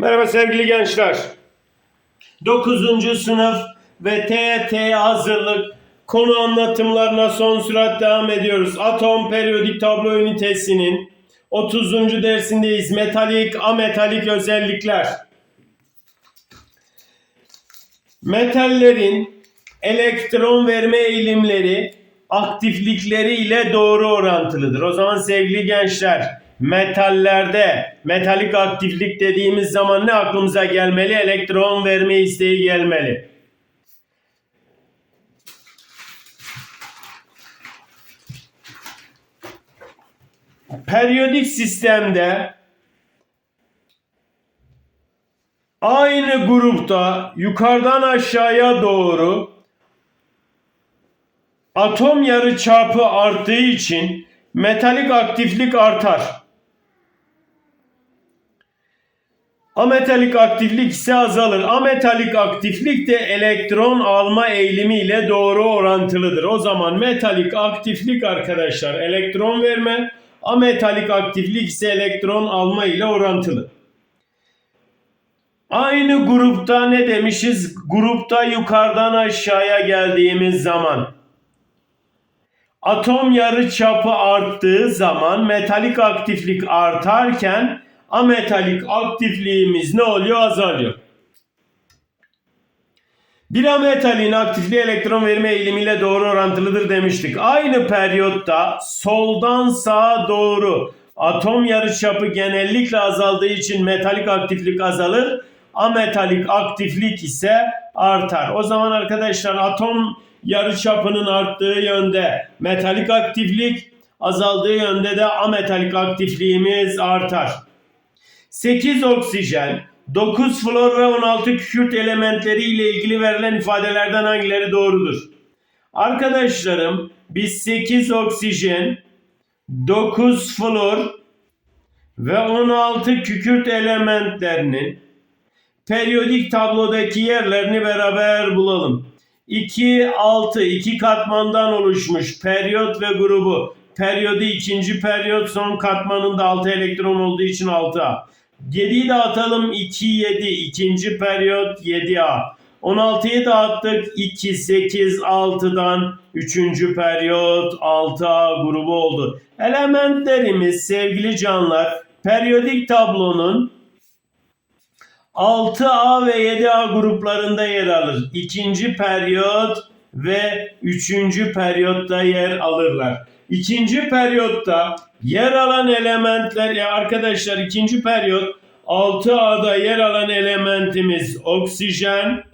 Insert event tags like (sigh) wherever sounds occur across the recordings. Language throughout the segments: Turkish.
Merhaba sevgili gençler. 9. sınıf ve TET hazırlık konu anlatımlarına son sürat devam ediyoruz. Atom periyodik tablo ünitesinin 30. dersindeyiz. Metalik, ametalik özellikler. Metallerin elektron verme eğilimleri aktiflikleri ile doğru orantılıdır. O zaman sevgili gençler metallerde metalik aktiflik dediğimiz zaman ne aklımıza gelmeli? Elektron verme isteği gelmeli. Periyodik sistemde aynı grupta yukarıdan aşağıya doğru atom yarı çapı arttığı için metalik aktiflik artar. Ametalik aktiflik ise azalır. Ametalik aktiflik de elektron alma eğilimi ile doğru orantılıdır. O zaman metalik aktiflik arkadaşlar elektron verme, ametalik aktiflik ise elektron alma ile orantılı. Aynı grupta ne demişiz? Grupta yukarıdan aşağıya geldiğimiz zaman atom yarı çapı arttığı zaman metalik aktiflik artarken ametalik aktifliğimiz ne oluyor? Azalıyor. Bir ametalin aktifliği elektron verme eğilimiyle doğru orantılıdır demiştik. Aynı periyotta soldan sağa doğru atom yarıçapı genellikle azaldığı için metalik aktiflik azalır. Ametalik aktiflik ise artar. O zaman arkadaşlar atom yarıçapının arttığı yönde metalik aktiflik azaldığı yönde de ametalik aktifliğimiz artar. 8 oksijen, 9 flor ve 16 kükürt elementleri ile ilgili verilen ifadelerden hangileri doğrudur? Arkadaşlarım biz 8 oksijen, 9 flor ve 16 kükürt elementlerinin periyodik tablodaki yerlerini beraber bulalım. 2, 6, 2 katmandan oluşmuş periyot ve grubu. Periyodu ikinci periyot son katmanında 6 elektron olduğu için 6A. 7'yi dağıtalım 2, 7 ikinci periyot 7A. 16'yı dağıttık 2, 8, 6'dan 3. periyot 6A grubu oldu. Elementlerimiz sevgili canlar periyodik tablonun 6A ve 7A gruplarında yer alır. İkinci periyot ve üçüncü periyotta yer alırlar. İkinci periyotta yer alan elementler ya arkadaşlar ikinci periyot 6A'da yer alan elementimiz oksijen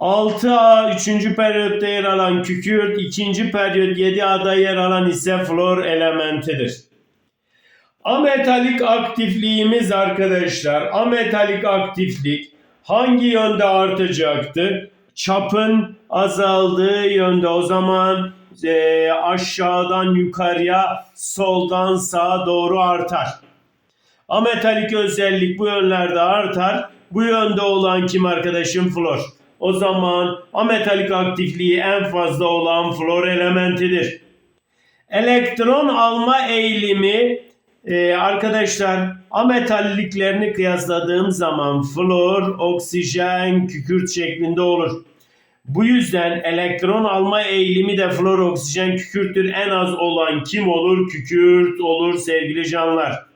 6A 3. periyotta yer alan kükürt, 2. periyot 7A'da yer alan ise flor elementidir. Ametalik aktifliğimiz arkadaşlar, ametalik aktiflik hangi yönde artacaktı? Çapın azaldığı yönde o zaman e, aşağıdan yukarıya, soldan sağa doğru artar. Ametalik özellik bu yönlerde artar. Bu yönde olan kim arkadaşım? Flor. O zaman ametalik aktifliği en fazla olan flor elementidir. Elektron alma eğilimi ee, arkadaşlar ametalliklerini kıyasladığım zaman flor, oksijen, kükürt şeklinde olur. Bu yüzden elektron alma eğilimi de flor, oksijen, kükürttür. En az olan kim olur? Kükürt olur sevgili canlar.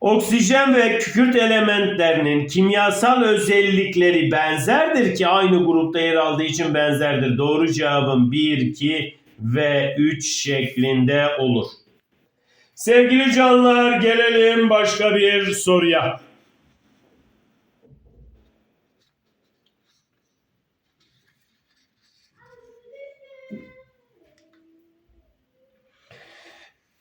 Oksijen ve kükürt elementlerinin kimyasal özellikleri benzerdir ki aynı grupta yer aldığı için benzerdir. Doğru cevabım 1, 2 ve 3 şeklinde olur. Sevgili canlar gelelim başka bir soruya.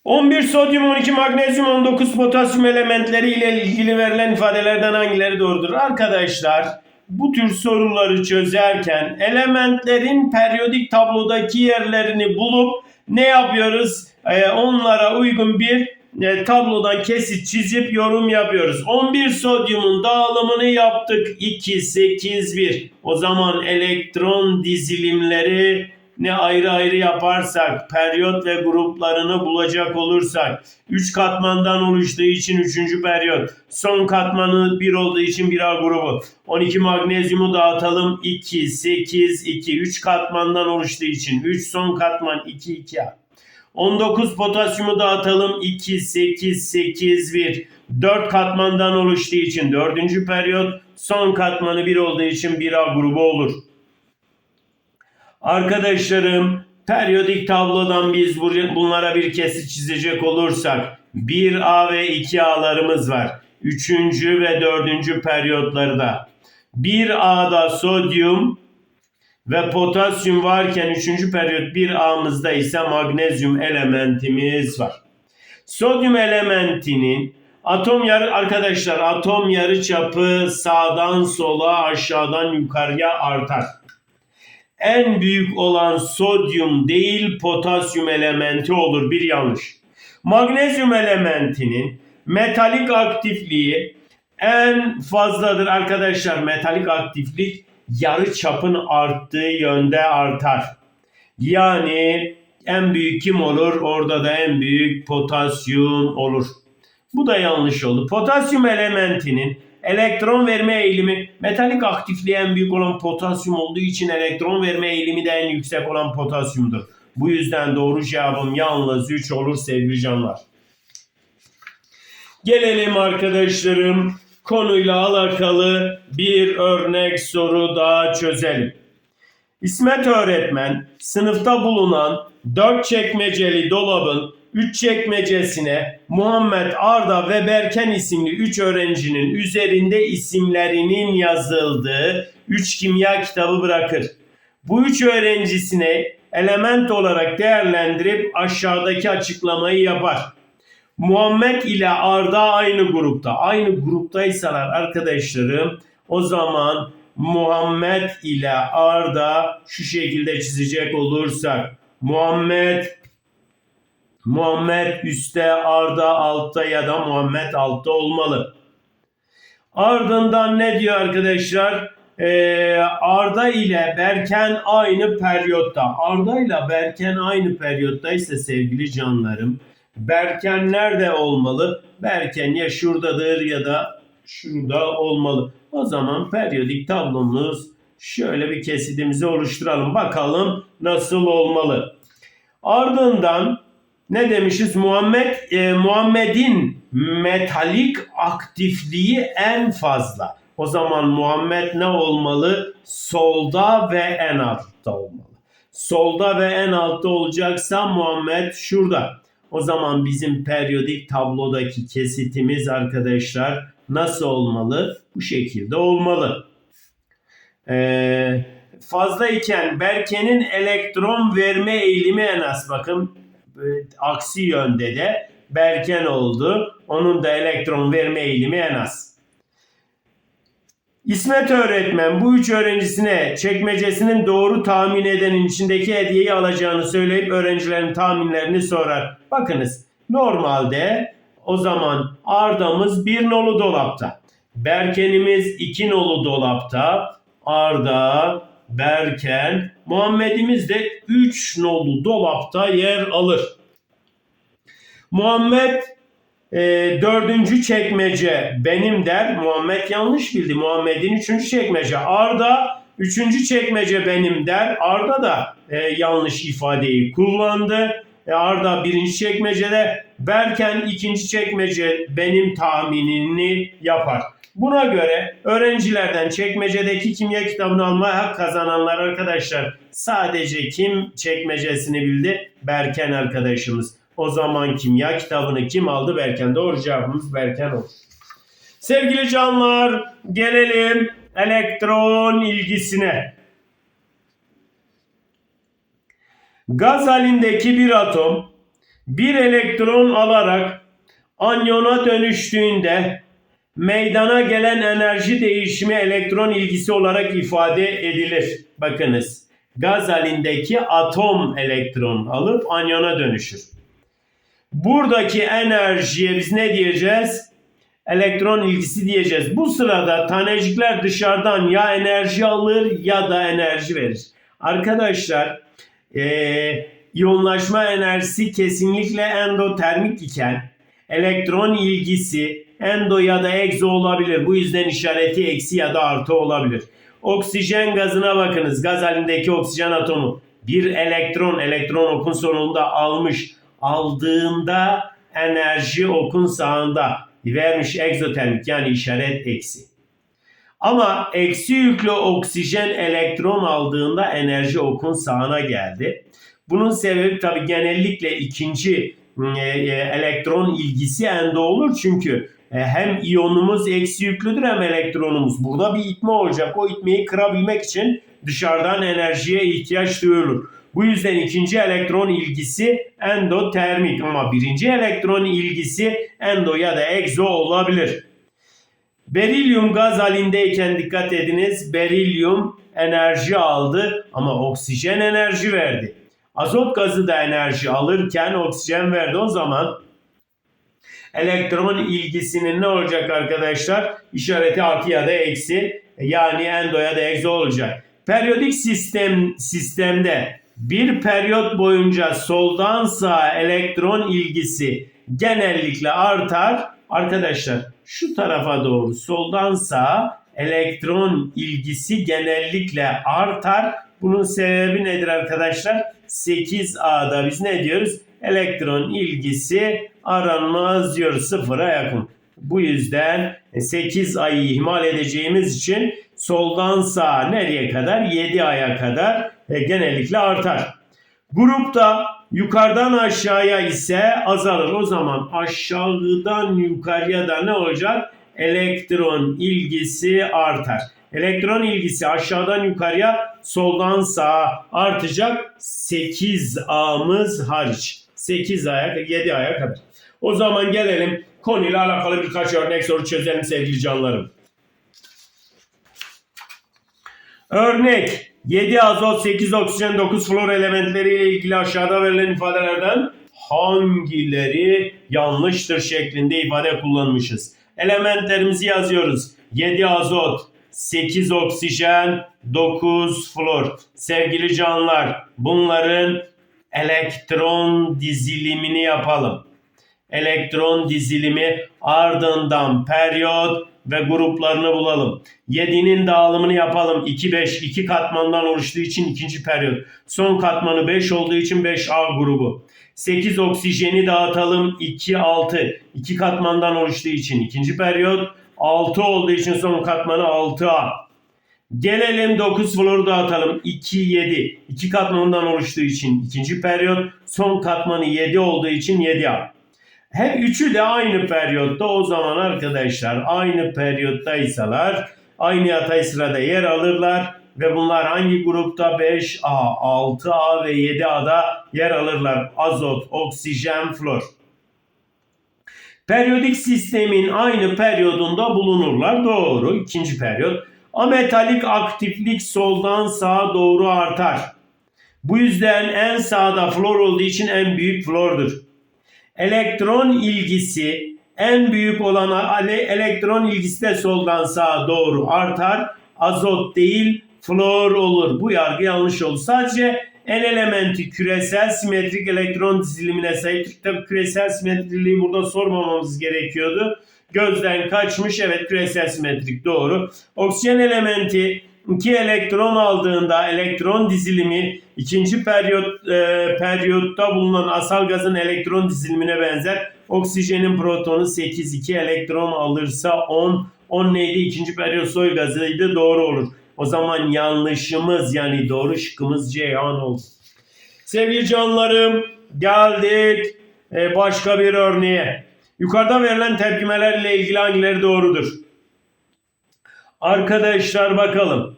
...11 sodyum, 12 magnezyum, 19 potasyum elementleri ile ilgili verilen ifadelerden hangileri doğrudur? Arkadaşlar bu tür soruları çözerken elementlerin periyodik tablodaki yerlerini bulup ne yapıyoruz? Ee, onlara uygun bir e, tablodan kesit çizip yorum yapıyoruz. 11 sodyumun dağılımını yaptık. 2, 8, 1. O zaman elektron dizilimleri ne ayrı ayrı yaparsak, periyot ve gruplarını bulacak olursak, 3 katmandan oluştuğu için 3. periyot, son katmanı 1 olduğu için 1A grubu, 12 magnezyumu dağıtalım 2, 8, 2, 3 katmandan oluştuğu için 3 son katman 2, 2A. 19 potasyumu dağıtalım 2, 8, 8, 1. 4 katmandan oluştuğu için 4. periyot, son katmanı 1 olduğu için 1A grubu olur. Arkadaşlarım periyodik tablodan biz bunlara bir kesit çizecek olursak 1A ve 2A'larımız var. 3. ve 4. periyotları da. 1A'da sodyum ve potasyum varken 3. periyot 1A'mızda ise magnezyum elementimiz var. Sodyum elementinin atom yarı arkadaşlar atom yarı çapı sağdan sola aşağıdan yukarıya artar en büyük olan sodyum değil potasyum elementi olur. Bir yanlış. Magnezyum elementinin metalik aktifliği en fazladır arkadaşlar. Metalik aktiflik yarı çapın arttığı yönde artar. Yani en büyük kim olur? Orada da en büyük potasyum olur. Bu da yanlış oldu. Potasyum elementinin elektron verme eğilimi metalik aktifliği en büyük olan potasyum olduğu için elektron verme eğilimi de en yüksek olan potasyumdur. Bu yüzden doğru cevabım yalnız 3 olur sevgili canlar. Gelelim arkadaşlarım konuyla alakalı bir örnek soru daha çözelim. İsmet öğretmen sınıfta bulunan 4 çekmeceli dolabın 3 çekmecesine Muhammed Arda ve Berken isimli 3 öğrencinin üzerinde isimlerinin yazıldığı 3 kimya kitabı bırakır. Bu 3 öğrencisine element olarak değerlendirip aşağıdaki açıklamayı yapar. Muhammed ile Arda aynı grupta. Aynı gruptaysalar arkadaşlarım o zaman Muhammed ile Arda şu şekilde çizecek olursak Muhammed Muhammed üstte Arda altta ya da Muhammed altta olmalı. Ardından ne diyor arkadaşlar? Ee, Arda ile Berken aynı periyotta. Arda ile Berken aynı periyotta ise sevgili canlarım. Berken nerede olmalı? Berken ya şuradadır ya da şurada olmalı. O zaman periyodik tablomuz şöyle bir kesitimizi oluşturalım. Bakalım nasıl olmalı. Ardından ne demişiz? Muhammed e, Muhammed'in metalik aktifliği en fazla. O zaman Muhammed ne olmalı? Solda ve en altta olmalı. Solda ve en altta olacaksa Muhammed şurada. O zaman bizim periyodik tablodaki kesitimiz arkadaşlar nasıl olmalı? Bu şekilde olmalı. Ee, fazla iken Berke'nin elektron verme eğilimi en az. Bakın aksi yönde de Berken oldu. Onun da elektron verme eğilimi en az. İsmet öğretmen bu üç öğrencisine çekmecesinin doğru tahmin edenin içindeki hediyeyi alacağını söyleyip öğrencilerin tahminlerini sorar. Bakınız normalde o zaman Arda'mız bir nolu dolapta. Berken'imiz iki nolu dolapta. Arda, Berken, Muhammed'imiz de 3 nolu dolapta yer alır. Muhammed e, dördüncü çekmece benim der. Muhammed yanlış bildi. Muhammed'in üçüncü çekmece. Arda üçüncü çekmece benim der. Arda da e, yanlış ifadeyi kullandı. E, Arda birinci çekmecede. Berken ikinci çekmece benim tahminini yapar. Buna göre öğrencilerden çekmecedeki kimya kitabını almaya hak kazananlar arkadaşlar sadece kim çekmecesini bildi? Berken arkadaşımız. O zaman kimya kitabını kim aldı? Berken. Doğru cevabımız Berken olur. Sevgili canlar gelelim elektron ilgisine. Gaz halindeki bir atom bir elektron alarak anyona dönüştüğünde meydana gelen enerji değişimi elektron ilgisi olarak ifade edilir. Bakınız gaz halindeki atom elektron alıp anyona dönüşür. Buradaki enerjiye biz ne diyeceğiz? Elektron ilgisi diyeceğiz. Bu sırada tanecikler dışarıdan ya enerji alır ya da enerji verir. Arkadaşlar Ee, iyonlaşma enerjisi kesinlikle endotermik iken elektron ilgisi endo ya da egzo olabilir. Bu yüzden işareti eksi ya da artı olabilir. Oksijen gazına bakınız. Gaz halindeki oksijen atomu bir elektron, elektron okun sonunda almış. Aldığında enerji okun sağında vermiş egzotermik yani işaret eksi. Ama eksi yüklü oksijen elektron aldığında enerji okun sağına geldi. Bunun sebebi tabi genellikle ikinci e, e, elektron ilgisi ende olur çünkü hem iyonumuz eksi yüklüdür hem elektronumuz. Burada bir itme olacak. O itmeyi kırabilmek için dışarıdan enerjiye ihtiyaç duyulur. Bu yüzden ikinci elektron ilgisi endotermik ama birinci elektron ilgisi endo ya da egzo olabilir. Berilyum gaz halindeyken dikkat ediniz. Berilyum enerji aldı ama oksijen enerji verdi. Azot gazı da enerji alırken oksijen verdi. O zaman elektron ilgisinin ne olacak arkadaşlar? İşareti artı ya da eksi yani endo ya da egzo olacak. Periyodik sistem sistemde bir periyot boyunca soldan sağa elektron ilgisi genellikle artar. Arkadaşlar şu tarafa doğru soldan sağa elektron ilgisi genellikle artar. Bunun sebebi nedir arkadaşlar? 8A'da biz ne diyoruz? Elektron ilgisi aranmaz diyoruz sıfıra yakın. Bu yüzden 8 ayı ihmal edeceğimiz için soldan sağa nereye kadar? 7 aya kadar e, genellikle artar. Grupta yukarıdan aşağıya ise azalır. O zaman aşağıdan yukarıya da ne olacak? Elektron ilgisi artar. Elektron ilgisi aşağıdan yukarıya soldan sağa artacak 8 A'mız hariç. 8 aya 7 aya kadar. O zaman gelelim konuyla alakalı birkaç örnek soru çözelim sevgili canlarım. Örnek 7 azot, 8 oksijen, 9 flor elementleriyle ilgili aşağıda verilen ifadelerden hangileri yanlıştır şeklinde ifade kullanmışız. Elementlerimizi yazıyoruz. 7 azot, 8 oksijen, 9 flor. Sevgili canlar bunların elektron dizilimini yapalım. Elektron dizilimi ardından periyot ve gruplarını bulalım. 7'nin dağılımını yapalım. 2 5 2 katmandan oluştuğu için ikinci periyot. Son katmanı 5 olduğu için 5A grubu. 8 oksijeni dağıtalım. 2 6 2 katmandan oluştuğu için ikinci periyot. 6 olduğu için son katmanı 6A. Gelelim 9 floru dağıtalım. 2 7 2 katmanından oluştuğu için ikinci periyot. Son katmanı 7 olduğu için 7A. Her üçü de aynı periyotta o zaman arkadaşlar aynı periyottaysalar aynı yatay sırada yer alırlar ve bunlar hangi grupta 5A, 6A ve 7A'da yer alırlar. Azot, oksijen, flor. Periyodik sistemin aynı periyodunda bulunurlar. Doğru. ikinci periyot. Ametalik aktiflik soldan sağa doğru artar. Bu yüzden en sağda flor olduğu için en büyük flordur elektron ilgisi en büyük olan elektron ilgisi de soldan sağa doğru artar. Azot değil flor olur. Bu yargı yanlış oldu. Sadece en elementi küresel simetrik elektron dizilimine sahip. Tabi küresel simetriliği burada sormamamız gerekiyordu. Gözden kaçmış. Evet küresel simetrik doğru. Oksijen elementi 2 elektron aldığında elektron dizilimi ikinci periyot e, periyotta bulunan asal gazın elektron dizilimine benzer. Oksijenin protonu 8 2 elektron alırsa 10 10 neydi? İkinci periyot soy gazıydı. Doğru olur. O zaman yanlışımız yani doğru şıkkımız Ceyhan oldu. Sevgili canlarım geldik e, başka bir örneğe. Yukarıda verilen tepkimelerle ilgili hangileri doğrudur? Arkadaşlar bakalım.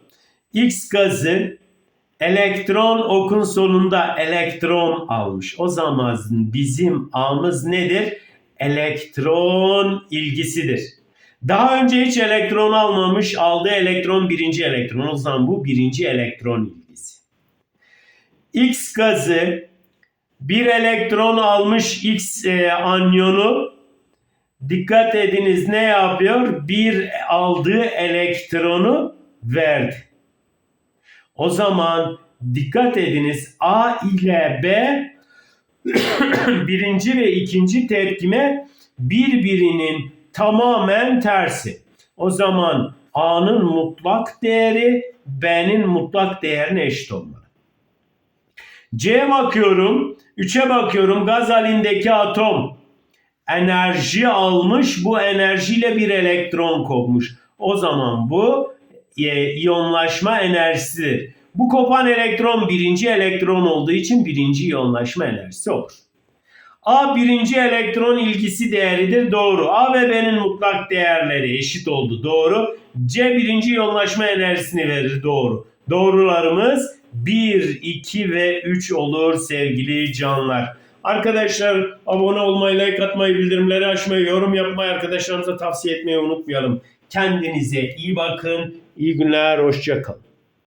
X gazı elektron okun sonunda elektron almış. O zaman bizim A'mız nedir? Elektron ilgisidir. Daha önce hiç elektron almamış. Aldığı elektron birinci elektron. O zaman bu birinci elektron ilgisi. X gazı bir elektron almış X e, anyonu dikkat ediniz ne yapıyor? Bir aldığı elektronu verdi. O zaman dikkat ediniz A ile B (coughs) birinci ve ikinci tepkime birbirinin tamamen tersi. O zaman A'nın mutlak değeri B'nin mutlak değerine eşit olmalı. C'ye bakıyorum. 3'e bakıyorum. Gaz halindeki atom enerji almış. Bu enerjiyle bir elektron kopmuş. O zaman bu e, iyonlaşma enerjisidir. Bu kopan elektron birinci elektron olduğu için birinci iyonlaşma enerjisi olur. A birinci elektron ilgisi değeridir. Doğru. A ve B'nin mutlak değerleri eşit oldu. Doğru. C birinci iyonlaşma enerjisini verir. Doğru. Doğrularımız 1, 2 ve 3 olur sevgili canlar. Arkadaşlar abone olmayı, like atmayı, bildirimleri açmayı, yorum yapmayı arkadaşlarımıza tavsiye etmeyi unutmayalım. Kendinize iyi bakın. İyi günler, hoşça kalın.